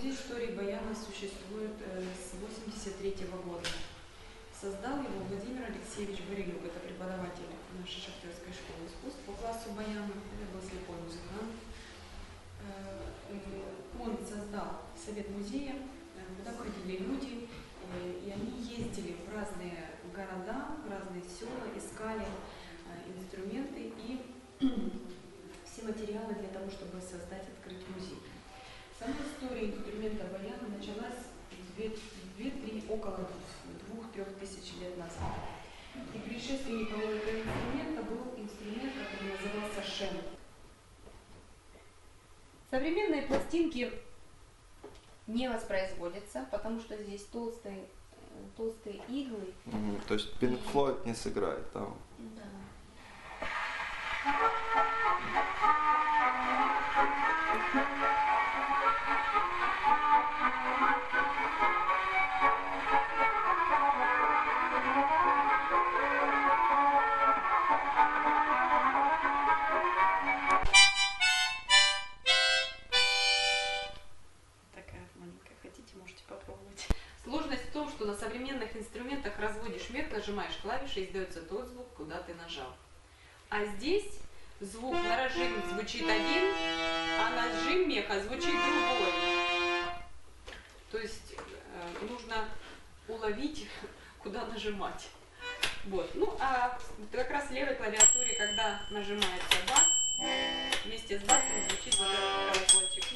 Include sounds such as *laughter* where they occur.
Музей истории баяна существует э, с 83 года. Создал его Владимир Алексеевич Борелюк, это преподаватель нашей шахтерской школы искусств по классу баяна, это был слепой музыкант. Э, Он создал совет музея, куда входили люди, э, и они ездили в разные города, в разные села, искали э, инструменты и *clears throat* все материалы для того, чтобы создать, открыть музей. Сама история инструмента баяна началась 2-3, около 2-3 тысяч лет назад. И предшественником этого инструмента был инструмент, который назывался шем. Современные пластинки не воспроизводятся, потому что здесь толстые, толстые иглы. Мгм. То есть Pink Floyd не сыграет там. Да. Такая что на современных инструментах разводишь мех, нажимаешь клавиши, издается тот звук, куда ты нажал. А здесь звук на нажим звучит один, а нажим меха звучит другой. То есть э, нужно уловить, *laughs* куда нажимать. Вот. Ну, а как раз в левой клавиатуре, когда нажимается бас, вместе с басом звучит вот этот колокольчик